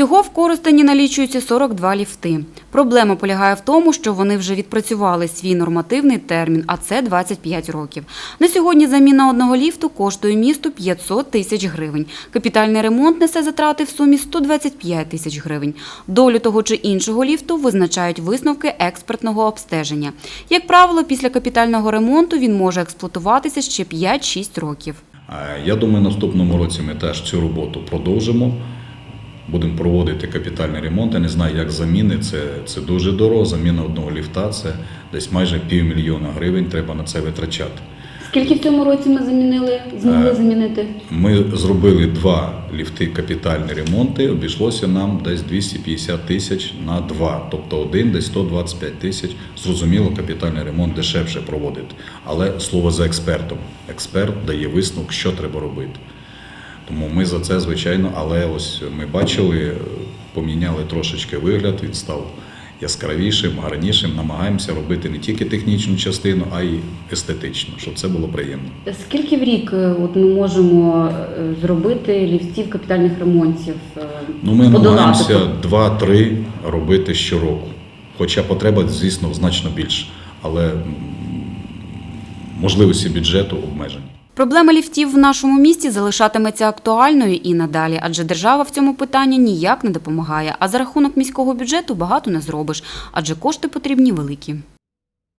Всього в Коростені налічується 42 ліфти. Проблема полягає в тому, що вони вже відпрацювали свій нормативний термін, а це 25 років. На сьогодні заміна одного ліфту коштує місту 500 тисяч гривень. Капітальний ремонт несе затрати в сумі 125 тисяч гривень. Долю того чи іншого ліфту визначають висновки експертного обстеження. Як правило, після капітального ремонту він може експлуатуватися ще 5-6 років. Е, Я думаю, наступному році ми теж цю роботу продовжимо. Будемо проводити капітальний ремонт. Я не знаю, як заміни. Це, це дуже дорого. Заміна одного ліфта це десь майже півмільйона гривень треба на це витрачати. Скільки в цьому році ми замінили, змогли Е, замінити? Ми зробили два ліфти капітальні ремонти. Обійшлося нам десь 250 тисяч на два, тобто один десь 125 тисяч. Зрозуміло, капітальний ремонт дешевше проводити. Але слово за експертом. Експерт дає висновок, що треба робити. Тому ми за це, звичайно, але ось ми бачили, поміняли трошечки вигляд, він став яскравішим, гарнішим. Намагаємося робити не тільки технічну частину, а й естетичну, щоб це було приємно. Скільки в рік е, от ми можемо е, зробити ліфтів капітальних ремонтів? е, Ну, ми намагаємося 2-3 робити щороку. Хоча потреба, звісно, значно більше. Але можливості бюджету обмежені. Проблема ліфтів в нашому місті залишатиметься актуальною і надалі, адже держава в цьому питанні ніяк не допомагає. А за рахунок міського бюджету багато не зробиш, адже кошти потрібні великі.